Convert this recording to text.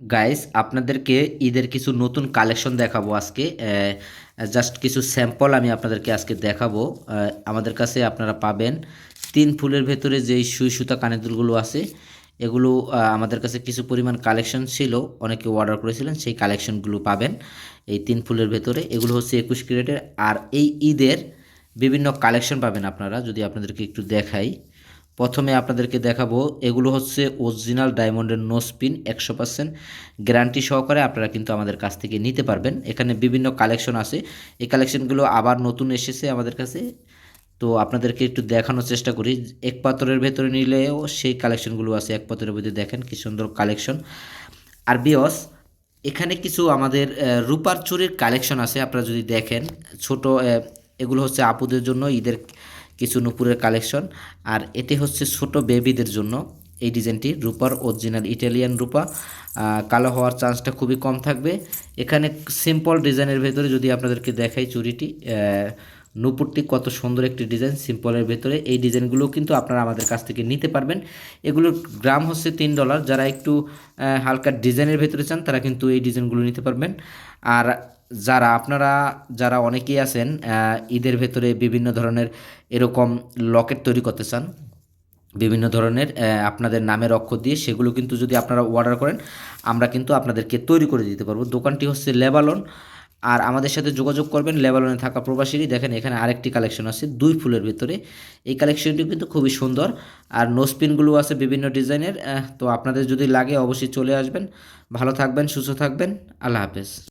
Guys আপনাদেরকে ঈদের কিছু নতুন কালেকশন দেখাবো আজকে। জাস্ট কিছু স্যাম্পল আমি আপনাদেরকে আজকে দেখাবো। আমাদের কাছে আপনারা পাবেন তিন ফুলের ভেতরে যেই সুই সুতা কানের দুলগুলো আছে, এগুলো আমাদের কাছে কিছু পরিমাণ কালেকশন ছিল। অনেকে অর্ডার করেছিলেন, সেই কালেকশনগুলো পাবেন এই তিন ফুলের ভেতরে। এগুলো হচ্ছে একুশ ক্যারেটের। আর এই ঈদের বিভিন্ন কালেকশন পাবেন আপনারা, যদি আপনাদেরকে একটু দেখাই। প্রথমে আপনাদেরকে দেখাবো, এগুলো হচ্ছে অরিজিনাল ডায়মন্ডের নো স্পিন একশো পার্সেন্ট গ্যারান্টি সহকারে আপনারা কিন্তু আমাদের কাছ থেকে নিতে পারবেন। এখানে বিভিন্ন কালেকশন আছে। এই কালেকশনগুলো আবার নতুন এসেছে আমাদের কাছে। তো আপনাদেরকে একটু দেখানোর চেষ্টা করি। এক পাথরের ভেতরে নিলেও সেই কালেকশনগুলো আছে। এক পাথরের ভেতরে দেখেন কি সুন্দর কালেকশন আর বিয়স, এখানে কিছু আমাদের রূপার চুরির কালেকশন আছে। আপনারা যদি দেখেন, ছোট এগুলো হচ্ছে আপুদের জন্য ঈদের কিছু নুপুরের কালেকশন। আর এটি হচ্ছে ছোট বেবিদের জন্য। এই ডিজাইনটি রূপার অরিজিনাল ইটালিয়ান রূপা। কালো হওয়ার চান্সটা খুবই কম থাকবে। এখানে সিম্পল ডিজাইনের ভেতরে যদি আপনাদেরকে দেখাই চুরিটি নূপুরটি কত সুন্দর একটি ডিজাইন, সিম্পলের ভেতরে। এই ডিজাইনগুলো কিন্তু আপনারা আমাদের কাছ থেকে নিতে পারবেন। এগুলোর গ্রাম হচ্ছে তিন ডলার। যারা একটু হালকা ডিজাইনের ভেতরে চান, তারা কিন্তু এই ডিজাইনগুলো নিতে পারবেন। আর যারা, আপনারা যারা অনেকেই আছেন ঈদের ভেতরে বিভিন্ন ধরনের এরকম লকেট তৈরি করতে চান, বিভিন্ন ধরনের আপনাদের নামের অক্ষর দিয়ে, সেগুলো কিন্তু যদি আপনারা অর্ডার করেন, আমরা কিন্তু আপনাদেরকে তৈরি করে দিতে পারব। দোকানটি হচ্ছে লেবালন। আর আমাদের সাথে যোগাযোগ করবেন লেবালনে থাকা প্রবাসীরই। দেখেন, এখানে আরেকটি কালেকশন আছে, দুই ফুলের ভিতরে। এই কালেকশনটি কিন্তু খুবই সুন্দর। আর নোসপিনগুলো আছে বিভিন্ন ডিজাইনের তো আপনাদের যদি লাগে অবশ্যই চলে আসবেন। ভালো থাকবেন, সুস্থ থাকবেন। আল্লাহ হাফেজ।